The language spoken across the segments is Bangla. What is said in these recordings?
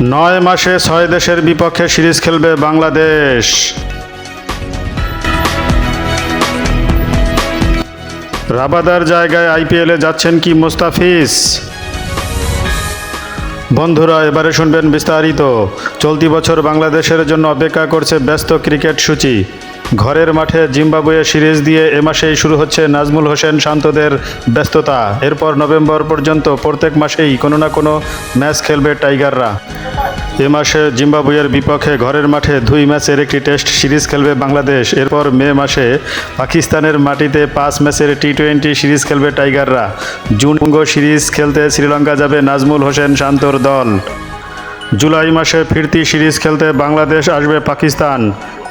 নয় মাসে ছয় দেশের বিপক্ষে সিরিজ খেলবে বাংলাদেশ। রাবাদার জায়গায় আইপিএলে যাচ্ছেন কি মোস্তাফিজ? বন্ধুরা, এবারে শুনবেন বিস্তারিত। চলতি বছর বাংলাদেশের জন্য অপেক্ষা করছে ব্যস্ত ক্রিকেট সূচি। ঘরের মাঠে জিম্বাবুয়ে সিরিজ দিয়ে এ মাসেই শুরু হচ্ছে নাজমুল হোসেন শান্তদের ব্যস্ততা। এরপর নভেম্বর পর্যন্ত প্রত্যেক মাসেই কোনো না কোনো ম্যাচ খেলবে টাইগাররা। এ মাসে জিম্বাবুয়ের বিপক্ষে ঘরের মাঠে দুই ম্যাচের একটি টেস্ট সিরিজ খেলবে বাংলাদেশ। এরপর মে মাসে পাকিস্তানের মাটিতে পাঁচ ম্যাচের টি টোয়েন্টি সিরিজ খেলবে টাইগাররা। জুন সিরিজ খেলতে শ্রীলঙ্কা যাবে নাজমুল হোসেন শান্তর দল। জুলাই মাসে ফিরতি সিরিজ খেলতে বাংলাদেশ আসবে পাকিস্তান।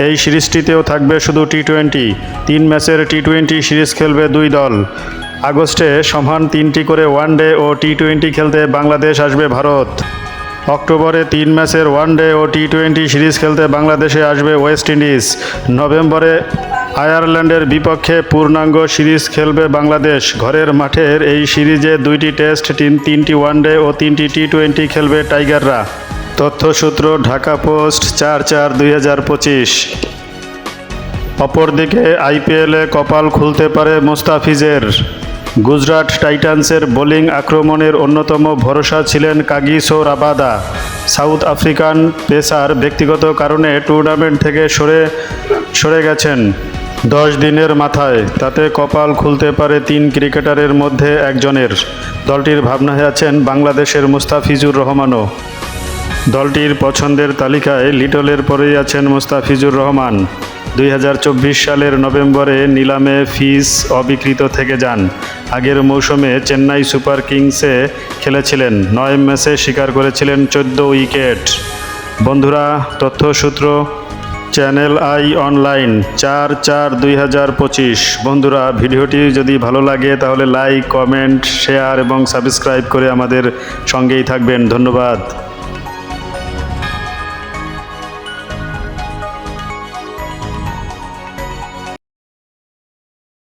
এই সিরিজটিতেও থাকবে শুধু টি টোয়েন্টি তিন ম্যাচের টি টোয়েন্টি সিরিজ খেলবে দুই দল। আগস্টে সমান তিনটি করে ওয়ানডে ও টি টোয়েন্টি খেলতে বাংলাদেশ আসবে ভারত। অক্টোবরে তিন ম্যাচের ওয়ানডে ও টি টোয়েন্টি সিরিজ খেলতে বাংলাদেশে আসবে ওয়েস্ট ইন্ডিজ। নভেম্বরে আয়ারল্যান্ডের বিপক্ষে পূর্ণাঙ্গ সিরিজ খেলবে বাংলাদেশ। ঘরের মাঠের এই সিরিজে দুইটি টেস্ট তিন তিনটি ওয়ানডে ও তিনটি টি টোয়েন্টি খেলবে টাইগাররা। তথ্যসূত্র ঢাকা পোস্ট চার চার দুই হাজার পঁচিশ। অপরদিকে আইপিএলে কপাল খুলতে পারে মুস্তাফিজের। গুজরাট টাইটান্সের বোলিং আক্রমণের অন্যতম ভরসা ছিলেন Kagiso Rabada South African pacer ব্যক্তিগত কারণে টুর্নামেন্ট থেকে সরে সরে গেছেন। দশ দিনের মাথায়, তাতে কপাল খুলতে পারে তিন ক্রিকেটারের মধ্যে একজনের। দলটির ভাবনায় আছেন বাংলাদেশের মুস্তাফিজুর রহমানও। দলটির পছন্দের তালিকায় লিটলের পরেই আছেন মুস্তাফিজুর রহমান। দুই হাজার চব্বিশ সালের নভেম্বরে নিলামে ফিস অবিকৃত থেকে যান। আগের মৌসুমে চেন্নাই সুপার কিংসে খেলেছিলেন। নয় ম্যাচে শিকার করেছিলেন চোদ্দ উইকেট। বন্ধুরা, তথ্যসূত্র, চ্যানেল আই অনলাইন, চার চার দুই হাজার পঁচিশ। বন্ধুরা, ভিডিওটি যদি ভালো লাগে, তাহলে লাইক, কমেন্ট, শেয়ার এবং সাবস্ক্রাইব করে আমাদের সঙ্গেই থাকবেন। ধন্যবাদ।